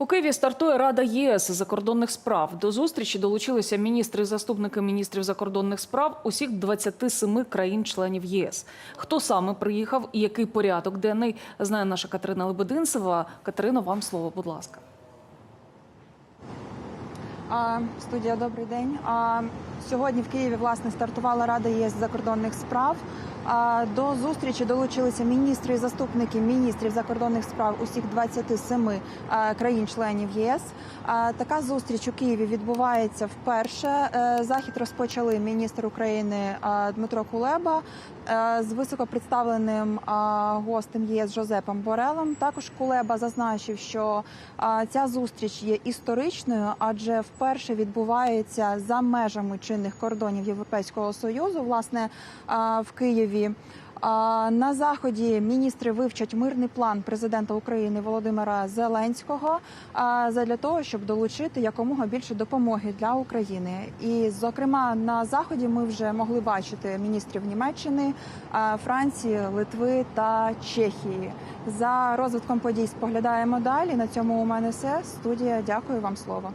У Києві стартує Рада ЄС закордонних справ. До зустрічі долучилися міністри і заступники міністрів закордонних справ усіх 27 країн-членів ЄС. Хто саме приїхав і який порядок денний знає наша Катерина Лебединцева. Катерино, вам слово, будь ласка. А, Студія, добрий день. А, Сьогодні в Києві власне стартувала Рада ЄС закордонних справ. До зустрічі долучилися міністри і заступники міністрів закордонних справ усіх 27 а, країн-членів єС. Така зустріч у Києві відбувається вперше. Е, Захід розпочали міністр України Дмитро Кулеба е, з високопредставленим гостем ЄС Жозепом Борелем. Також Кулеба зазначив, що ця зустріч є історичною, адже вперше відбувається за межами чинних кордонів Європейського союзу, власне в Києві. На заході міністри вивчать мирний план президента України Володимира Зеленського а, задля того, щоб долучити якомога більше допомоги для України. І, зокрема, на заході ми вже могли бачити міністрів Німеччини, Франції, Литви та Чехії. За розвитком подій споглядаємо далі. На цьому у мене все. Студія, дякую вам слово.